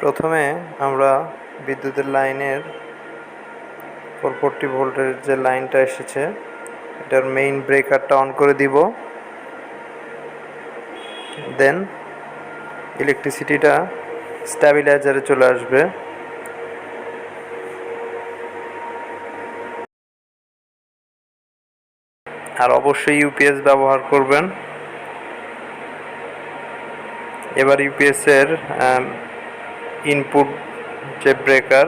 প্রথমে আমরা বিদ্যুতের লাইনের ফোর ফোরটি ভোল্টের যে লাইনটা এসেছে, এটার মেইন ব্রেকারটা অন করে দিব। দেন ইলেকট্রিসিটিটা স্ট্যাবিলাইজারে চলে আসবে। আর অবশ্যই ইউপিএস ব্যবহার করবেন। এবার ইউপিএসের ইনপুট যে ব্রেকার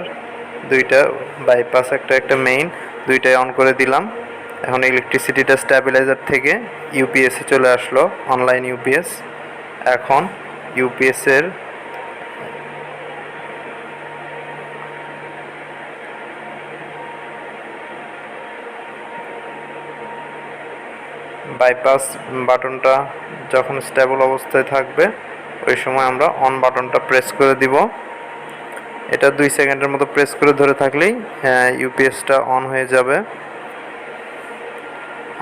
দুইটা বাইপাস একটা একটা মেইন দুইটাই অন করে দিলাম। এখন ইলেকট্রিসিটিটা স্ট্যাবিলাইজার থেকে ইউপিএসে চলে আসলো অনলাইন ইউপিএস এখন ইউপিএসের বাইপাস বাটনটা যখন স্টেবল অবস্থায় থাকবে, ওই সময় আমরা অন বাটনটা প্রেস করে দিব। এটা দুই সেকেন্ডের মতো প্রেস করে ধরে থাকলেই ইউপিএসটা অন হয়ে যাবে।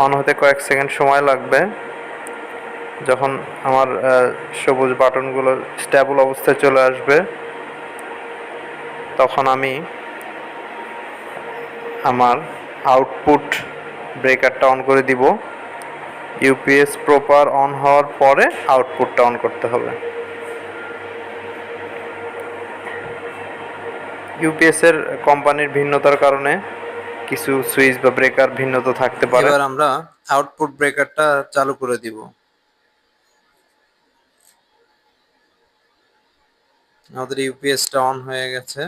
অন হতে কয়েক সেকেন্ড সময় লাগবে। যখন আমার সবুজ বাটনগুলো স্ট্যাবল অবস্থায় চলে আসবে, তখন আমি আমার আউটপুট ব্রেকারটা অন করে দিব। ইউপিএস প্রপার অন হওয়ার পরে আউটপুটটা অন করতে হবে। ইউপিএস এর কোম্পানির ভিন্নতার কারণে কিছু সুইচ বা ব্রেকার ভিন্নতা থাকতে পারে। এবার আমরা আউটপুট ব্রেকারটা চালু করে দিব। আমাদের ইউপিএসটা অন হয়ে গেছে।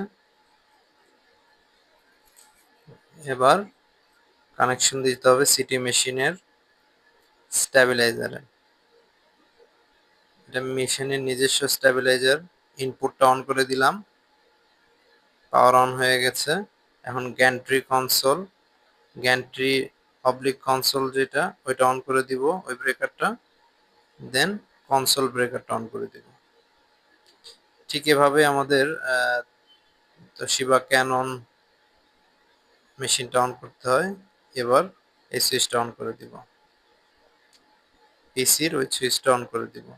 এবার কানেকশন দিতে হবে সিটি মেশিনের স্ট্যাবিলাইজারে এটা মেশিনের নিজস্ব স্ট্যাবিলাইজার ইনপুটটা অন করে দিলাম। পাওয়ার অন হয়ে গেছে। এখন gantry console gantry public console যেটা, ওইটা অন করে দিব, ওই ব্রেকারটা দেন কনসোল ব্রেকারটা অন করে দিব। ঠিক এভাবে আমাদের তো শিবা ক্যানন মেশিনটা অন করতে হয়। এবার এই সুইচটা অন করে দিব। পিসির ওই সুইচটা অন করে দিব।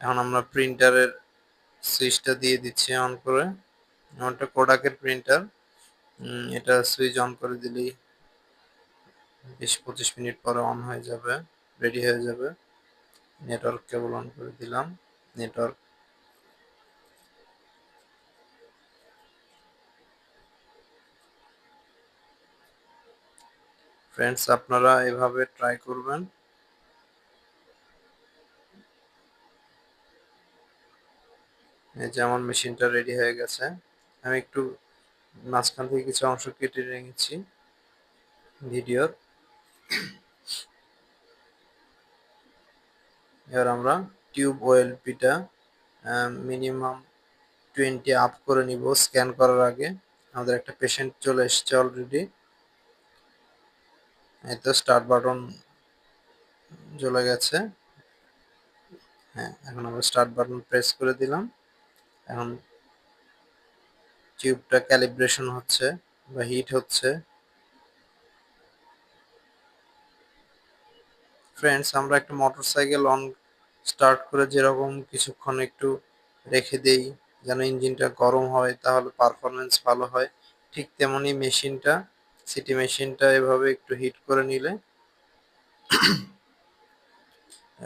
এখন আমরা প্রিন্টারের সুইচটা দিয়ে দিচ্ছি অন করে। এমনটা কোডাকের প্রিন্টার এটা সুইচ অন করে দিলেই বিশ পঁচিশ মিনিট পরে অন হয়ে যাবে রেডি হয়ে যাবে। নেটওয়ার্ক কেবল অন করে দিলাম। নেটওয়ার্ক ফ্রেন্ডস আপনারা এভাবে ট্রাই করবেন। এই যে মেশিনটা রেডি হয়ে গেছে। আমি একটু মাঝখান থেকে কিছু অংশ কেটে রেখেছি ভিডিওর। এবার আমরা টিউব ওএলপিটা মিনিমাম টোয়েন্টি আপ করে নিব স্ক্যান করার আগে। আমাদের একটা পেশেন্ট চলে এসছে অলরেডি। এই তো স্টার্ট বাটন চলে গেছে। হ্যাঁ এখন আমরা স্টার্ট বাটন প্রেস করে দিলাম। এখন টিউবটা ক্যালিব্রেশন হচ্ছে বা হিট হচ্ছে। ফ্রেন্ডস আমরা একটা মোটরসাইকেল অন স্টার্ট করে যেরকম কিছুক্ষণ একটু রেখে দেই, যেন ইঞ্জিনটা গরম হয়, তাহলে পারফরমেন্স ভালো হয়। ঠিক তেমনি মেশিনটা সিটি মেশিনটা এভাবে একটু হিট করে নিলে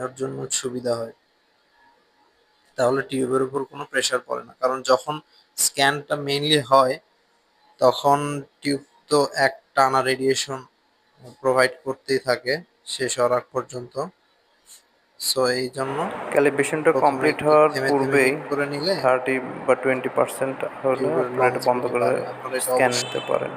এর জন্য সুবিধা হয়। তাহলে টিউবের উপর কোনো প্রেশার পড়ে না। কারণ যখন স্ক্যানটা মেইনলি হয় তখন টিউব তো এক টানা রেডিয়েশন প্রোভাইড করতেই থাকে শেষ হওয়ার আগ পর্যন্ত। সো এই জন্য ক্যালিব্রেশনটা কমপ্লিট হওয়ার পূর্বেই করে নিলে থার্টি বা টোয়েন্টি পার্সেন্ট হলে বন্ধ করে স্ক্যান নিতে পারেন।